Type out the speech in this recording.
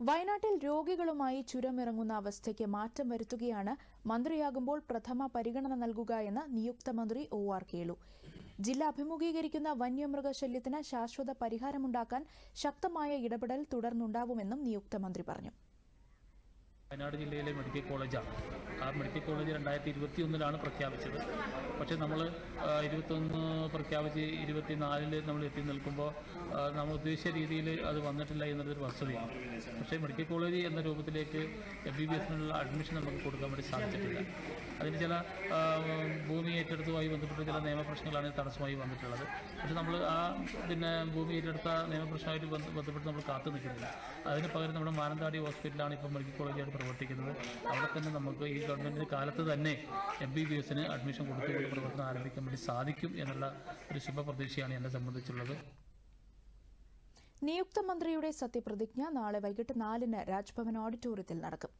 വയനാട്ടിൽ രോഗികളുമായി ചുരമിറങ്ങുന്ന അവസ്ഥയ്ക്ക് മാറ്റം വരുത്തുകയാണ് മന്ത്രിയാകുമ്പോൾ പ്രഥമ പരിഗണന നൽകുക എന്ന് നിയുക്ത മന്ത്രി ഒ ആർ കേളു. ജില്ല അഭിമുഖീകരിക്കുന്ന വന്യമൃഗശല്യത്തിന് ശാശ്വത പരിഹാരമുണ്ടാക്കാൻ ശക്തമായ ഇടപെടൽ തുടർന്നുണ്ടാവുമെന്നും നിയുക്ത മന്ത്രി പറഞ്ഞു. വയനാട് ജില്ലയിലെ മെഡിക്കൽ കോളേജാണ്. ആ മെഡിക്കൽ കോളേജ് രണ്ടായിരത്തി ഇരുപത്തി ഒന്നിലാണ് പ്രഖ്യാപിച്ചത്. പക്ഷേ നമ്മൾ ഇരുപത്തൊന്ന് പ്രഖ്യാപിച്ച് ഇരുപത്തി നാലിൽ നമ്മൾ എത്തി നിൽക്കുമ്പോൾ നമ്മൾ ഉദ്ദേശിച്ച രീതിയിൽ അത് വന്നിട്ടില്ല എന്നുള്ളൊരു വസ്തുതയാണ്. പക്ഷേ മെഡിക്കൽ കോളേജ് എന്ന രൂപത്തിലേക്ക് എം ബി ബി എസിനുള്ള അഡ്മിഷൻ നമുക്ക് കൊടുക്കാൻ വേണ്ടി സാധിച്ചിട്ടില്ല. അതിന് ചില ഭൂമി ഏറ്റെടുത്തുമായി ബന്ധപ്പെട്ട ചില നിയമപ്രശ്നങ്ങളാണ് തടസ്സമായി വന്നിട്ടുള്ളത്. പക്ഷെ നമ്മൾ ആ പിന്നെ ഭൂമി ഏറ്റെടുത്ത നിയമപ്രശ്നമായിട്ട് ബന്ധപ്പെട്ട് നമ്മൾ കാത്തു നിൽക്കുന്നില്ല. അതിന് പകരം നമ്മുടെ മാനന്തവാടി ഹോസ്പിറ്റലാണ് ഇപ്പോൾ മെഡിക്കൽ കോളേജായിട്ട് പ്രവർത്തിക്കുന്നത്. അവിടെ തന്നെ നമുക്ക് ഈ ഗവൺമെന്റ് കാലത്ത് തന്നെ എം ബി ബി എസിന് അഡ്മിഷൻ കൊടുത്തുകൊണ്ട് പ്രവർത്തനം ആരംഭിക്കാൻ വേണ്ടി സാധിക്കും എന്നുള്ള ഒരു ശുഭപ്രതീക്ഷയാണ് എന്നെ സംബന്ധിച്ചുള്ളത്. നിയുക്ത മന്ത്രിയുടെ സത്യപ്രതിജ്ഞ നാളെ വൈകിട്ട് നാലിന് രാജ്ഭവൻ ഓഡിറ്റോറിയത്തിൽ നടക്കും.